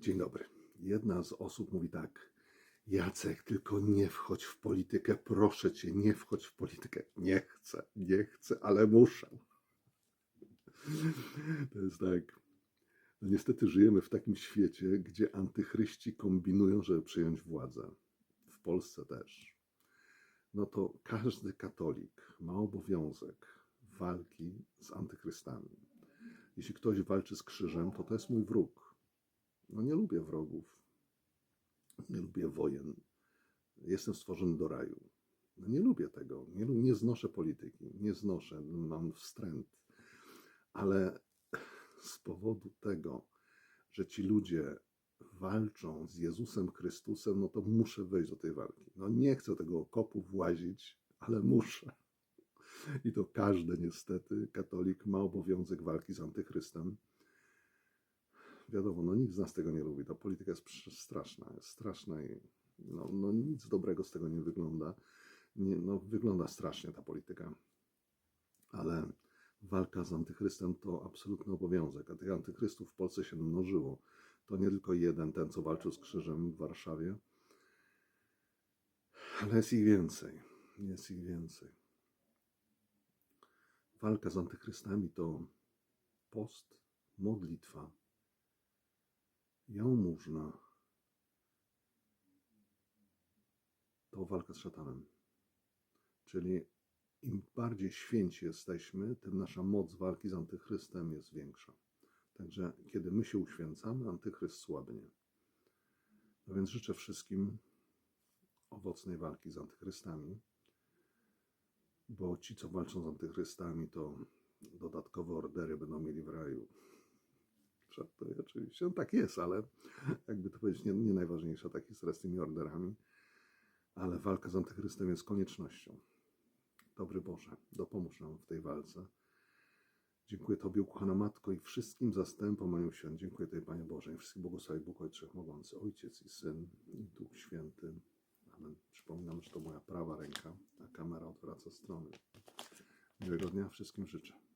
Dzień dobry. Jedna z osób mówi tak. Jacek, tylko nie wchodź w politykę, proszę cię, nie wchodź w politykę. Nie chcę, nie chcę, ale muszę. To jest tak. No niestety żyjemy w takim świecie, gdzie antychryści kombinują, żeby przejąć władzę. W Polsce też. No to każdy katolik ma obowiązek walki z antychrystami. Jeśli ktoś walczy z krzyżem, to to jest mój wróg. No nie lubię wrogów. Nie lubię wojen. Jestem stworzony do raju. No nie lubię tego. Nie, nie znoszę polityki. Nie znoszę. Mam wstręt. Ale z powodu tego, że ci ludzie walczą z Jezusem Chrystusem, no to muszę wejść do tej walki. No nie chcę tego okopu włazić, ale muszę. I to każdy niestety katolik ma obowiązek walki z antychrystem. Wiadomo, no nikt z nas tego nie lubi. Ta polityka jest straszna, jest straszna i no, no nic dobrego z tego nie wygląda. Nie, no, wygląda strasznie ta polityka. Ale walka z antychrystem to absolutny obowiązek, a tych antychrystów w Polsce się mnożyło. To nie tylko jeden, ten co walczył z krzyżem w Warszawie, ale jest ich więcej. Jest ich więcej. Walka z antychrystami to post, modlitwa, jałmużna. To walka z szatanem. Czyli im bardziej święci jesteśmy, tym nasza moc walki z antychrystem jest większa. Także kiedy my się uświęcamy, antychryst słabnie. No więc życzę wszystkim owocnej walki z antychrystami, bo ci, co walczą z antychrystami, to dodatkowe ordery będą mieli w raju. Żartuję oczywiście. No tak jest, ale jakby to powiedzieć, nie, nie najważniejsza ta historia z tymi orderami. Ale walka z antychrystem jest koniecznością. Dobry Boże, dopomóż nam w tej walce. Dziękuję Tobie, ukochana Matko, i wszystkim zastępom moim święt. Dziękuję Tobie, Panie Boże, i wszystkich błogosławi Bóg Ojciec Wszechmogący, Ojciec i Syn, i Duch Święty. Amen. Przypominam, że to moja prawa ręka, a kamera odwraca strony. Miłego dnia wszystkim życzę.